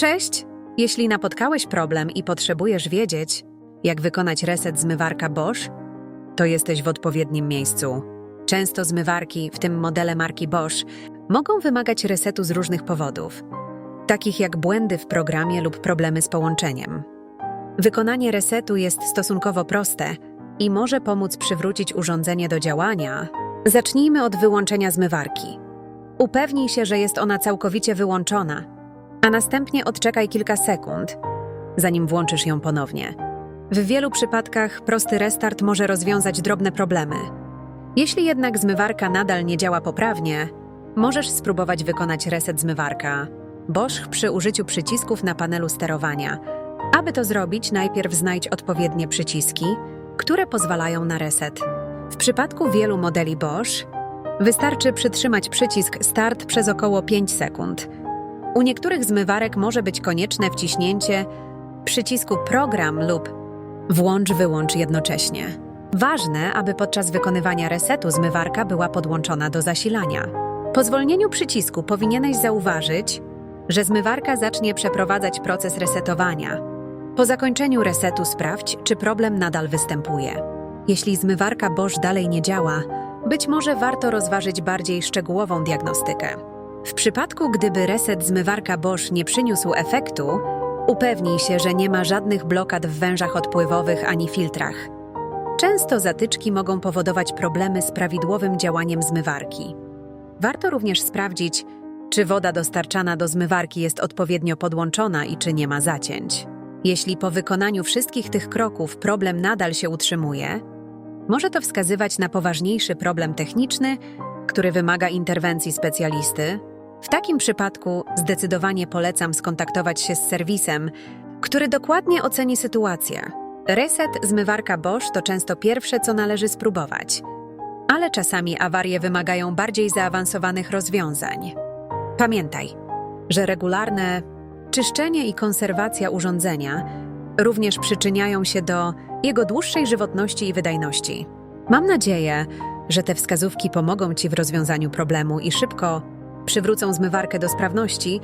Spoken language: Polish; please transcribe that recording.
Cześć! Jeśli napotkałeś problem i potrzebujesz wiedzieć, jak wykonać reset zmywarka Bosch, to jesteś w odpowiednim miejscu. Często zmywarki, w tym modele marki Bosch, mogą wymagać resetu z różnych powodów, takich jak błędy w programie lub problemy z połączeniem. Wykonanie resetu jest stosunkowo proste i może pomóc przywrócić urządzenie do działania. Zacznijmy od wyłączenia zmywarki. Upewnij się, że jest ona całkowicie wyłączona, a następnie odczekaj kilka sekund, zanim włączysz ją ponownie. W wielu przypadkach prosty restart może rozwiązać drobne problemy. Jeśli jednak zmywarka nadal nie działa poprawnie, możesz spróbować wykonać reset zmywarka Bosch przy użyciu przycisków na panelu sterowania. Aby to zrobić, najpierw znajdź odpowiednie przyciski, które pozwalają na reset. W przypadku wielu modeli Bosch wystarczy przytrzymać przycisk Start przez około 5 sekund. U niektórych zmywarek może być konieczne wciśnięcie przycisku Program lub Włącz-wyłącz jednocześnie. Ważne, aby podczas wykonywania resetu zmywarka była podłączona do zasilania. Po zwolnieniu przycisku powinieneś zauważyć, że zmywarka zacznie przeprowadzać proces resetowania. Po zakończeniu resetu sprawdź, czy problem nadal występuje. Jeśli zmywarka Bosch dalej nie działa, być może warto rozważyć bardziej szczegółową diagnostykę. W przypadku, gdyby reset zmywarka Bosch nie przyniósł efektu, upewnij się, że nie ma żadnych blokad w wężach odpływowych ani filtrach. Często zatyczki mogą powodować problemy z prawidłowym działaniem zmywarki. Warto również sprawdzić, czy woda dostarczana do zmywarki jest odpowiednio podłączona i czy nie ma zacięć. Jeśli po wykonaniu wszystkich tych kroków problem nadal się utrzymuje, może to wskazywać na poważniejszy problem techniczny, który wymaga interwencji specjalisty. W takim przypadku zdecydowanie polecam skontaktować się z serwisem, który dokładnie oceni sytuację. Reset zmywarka Bosch to często pierwsze, co należy spróbować, ale czasami awarie wymagają bardziej zaawansowanych rozwiązań. Pamiętaj, że regularne czyszczenie i konserwacja urządzenia również przyczyniają się do jego dłuższej żywotności i wydajności. Mam nadzieję, że te wskazówki pomogą Ci w rozwiązaniu problemu i szybko przywrócą zmywarkę do sprawności,